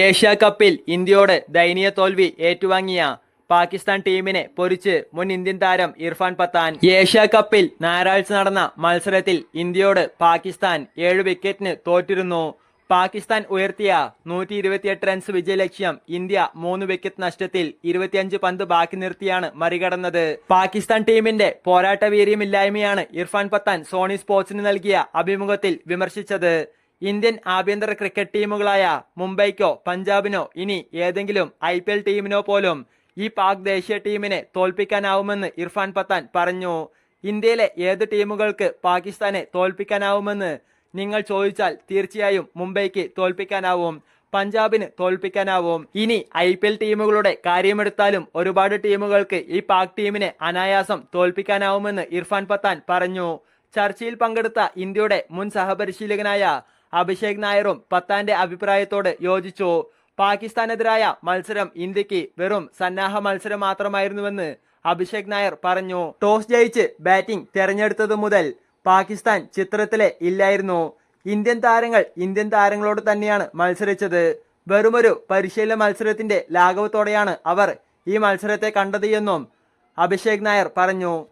Asia കപ്പിൽ ഇന്ത്യയോട് ദയനീയ തോൽവി ഏറ്റുവാങ്ങിയ പാകിസ്ഥാൻ ടീമിനെ പൊരിച്ച് മുൻ ഇന്ത്യൻ താരം ഇർഫാൻ പത്താൻ. ഏഷ്യ കപ്പിൽ ഞായറാഴ്ച നടന്ന മത്സരത്തിൽ ഇന്ത്യയോട് പാകിസ്ഥാൻ ഏഴ് വിക്കറ്റിന് തോറ്റിരുന്നു. പാകിസ്ഥാൻ ഉയർത്തിയ നൂറ്റി ഇരുപത്തിയെട്ട് റൺസ് വിജയലക്ഷ്യം ഇന്ത്യ മൂന്ന് വിക്കറ്റ് നഷ്ടത്തിൽ ഇരുപത്തിയഞ്ച് പന്ത് ബാക്കി നിർത്തിയാണ് മറികടന്നത്. പാകിസ്ഥാൻ ടീമിന്റെ പോരാട്ട വീര്യമില്ലായ്മയാണ് ഇർഫാൻ പത്താൻ സോണി സ്പോർട്സിന് നൽകിയ അഭിമുഖത്തിൽ വിമർശിച്ചത്. ഇന്ത്യൻ ആഭ്യന്തര ക്രിക്കറ്റ് ടീമുകളായ മുംബൈക്കോ പഞ്ചാബിനോ ഇനി ഏതെങ്കിലും ഐ പി എൽ ടീമിനോ പോലും ഈ പാക് ദേശീയ ടീമിനെ തോൽപ്പിക്കാനാവുമെന്ന് ഇർഫാൻ പത്താൻ പറഞ്ഞു. ഇന്ത്യയിലെ ഏത് ടീമുകൾക്ക് പാകിസ്ഥാനെ തോൽപ്പിക്കാനാവുമെന്ന് നിങ്ങൾ ചോദിച്ചാൽ തീർച്ചയായും മുംബൈക്ക് തോൽപ്പിക്കാനാവും പഞ്ചാബിന് തോൽപ്പിക്കാനാവും. ഇനി ഐ പി എൽ ടീമുകളുടെ കാര്യമെടുത്താലും ഒരുപാട് ടീമുകൾക്ക് ഈ പാക് ടീമിനെ അനായാസം തോൽപ്പിക്കാനാവുമെന്ന് ഇർഫാൻ പത്താൻ പറഞ്ഞു. ചർച്ചയിൽ പങ്കെടുത്ത ഇന്ത്യയുടെ മുൻ സഹപരിശീലകനായ അഭിഷേക് നായറും പത്താന്റെ അഭിപ്രായത്തോട് യോജിച്ചു. പാകിസ്ഥാനെതിരായ മത്സരം ഇന്ത്യയ്ക്ക് വെറും സന്നാഹ മത്സരം മാത്രമായിരുന്നുവെന്ന് അഭിഷേക് നായർ പറഞ്ഞു. ടോസ് ജയിച്ച് ബാറ്റിംഗ് തെരഞ്ഞെടുത്തതു മുതൽ പാകിസ്ഥാൻ ചിത്രത്തിലെ ഇല്ലായിരുന്നു. ഇന്ത്യൻ താരങ്ങൾ ഇന്ത്യൻ താരങ്ങളോട് തന്നെയാണ് മത്സരിച്ചത്. വെറുമൊരു പരിശീലന മത്സരത്തിന്റെ ലാഘവത്തോടെയാണ് അവർ ഈ മത്സരത്തെ കണ്ടത് എന്നും അഭിഷേക് നായർ പറഞ്ഞു.